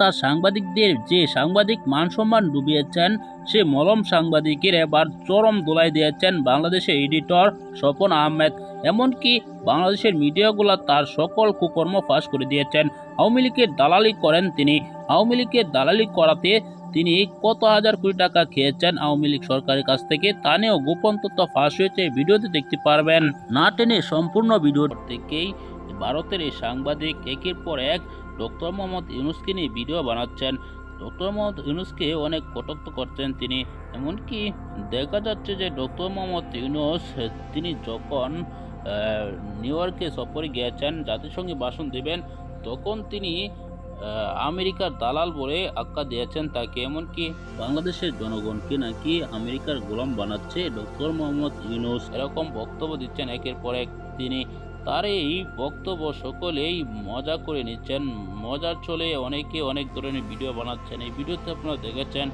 তার সাংবাদিকদের যে সাংবাদিক মান সম্মান ডুবিয়েছেন, সে মলম সাংবাদিকের এবার চরম দোলাই দিয়েছেন বাংলাদেশের এডিটর স্বপন আহমেদ। এমনকি বাংলাদেশের মিডিয়াগুলো তার সকল কুকর্ম ফাঁস করে দিয়েছেন। আওয়ামী লীগের দালালি করেন তিনি। আওয়ামী লীগের দালালি করাতে তিনি কত হাজার কোটি টাকা খেয়েছেন আওয়ামী লীগ সরকারের কাছ থেকে, তা নিয়েও গোপন তথ্য ফাঁস হয়েছে, ভিডিওতে দেখতে পারবেন। না টেনে সম্পূর্ণ ভিডিও থেকেই ভারতের এই সাংবাদিক একের পর এক ডক্টর মোহাম্মদ ইউনুসকে নিয়ে ভিডিও বানাচ্ছেন। ডক্টর মোহাম্মদ ইউনুসকে অনেক কটাক্ষ করছেন তিনি। এমনকি দেখা যাচ্ছে যে ডক্টর মোহাম্মদ ইউনুস, তিনি যখন নিউ ইয়র্কে সফরে গিয়েছেন, জাতিসংঘে ভাষণ দেবেন, তখন তিনি আমেরিকার দালাল বলে আখ্যা দিয়েছেন তাকে। এমনকি বাংলাদেশের জনগণকে নাকি আমেরিকার গোলাম বানাচ্ছে ডক্টর মোহাম্মদ ইউনুস। এরকম বক্তব্য দিচ্ছেন একের পর এক তিনি। তার এই বক্তব্য সকলেই মজা করে নিচ্ছেন। মজার চলে অনেকে অনেক ধরনের ভিডিও বানাচ্ছেন। এই ভিডিওতে আপনারা দেখেছেন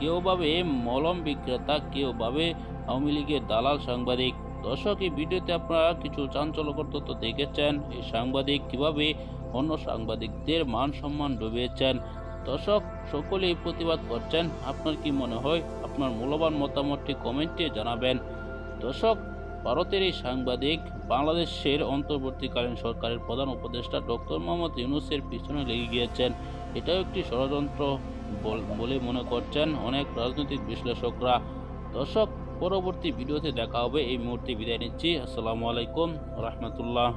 কেউভাবে মলম বিক্রেতা কেউভাবে আওয়ামী লীগের দালাল সাংবাদিক। দর্শক, এই ভিডিওতে আপনারা কিছু চাঞ্চল্যকর তথ্য দেখেছেন। এই সাংবাদিক কীভাবে অন্য সাংবাদিকদের মান সম্মান ডুবিয়েছেন। দর্শক, সকলেই প্রতিবাদ করছেন। আপনার কি মনে হয়? আপনার মূল্যবান মতামতটি কমেন্টে জানাবেন। দর্শক ভারতের এই সাংবাদিক বাংলাদেশের অন্তর্বর্তীকালীন সরকারের প্রধান উপদেষ্টা ডক্টর মোহাম্মদ ইউনুসের পিছনে লেগে গিয়েছেন। এটাও একটি ষড়যন্ত্র বল- মনে করছেন অনেক রাজনৈতিক বিশ্লেষকরা। দর্শক, পরবর্তী ভিডিওতে দেখা হবে। এই মুহূর্তে বিদায় নিচ্ছি। আসসালামু আলাইকুম রহমতুল্লাহ।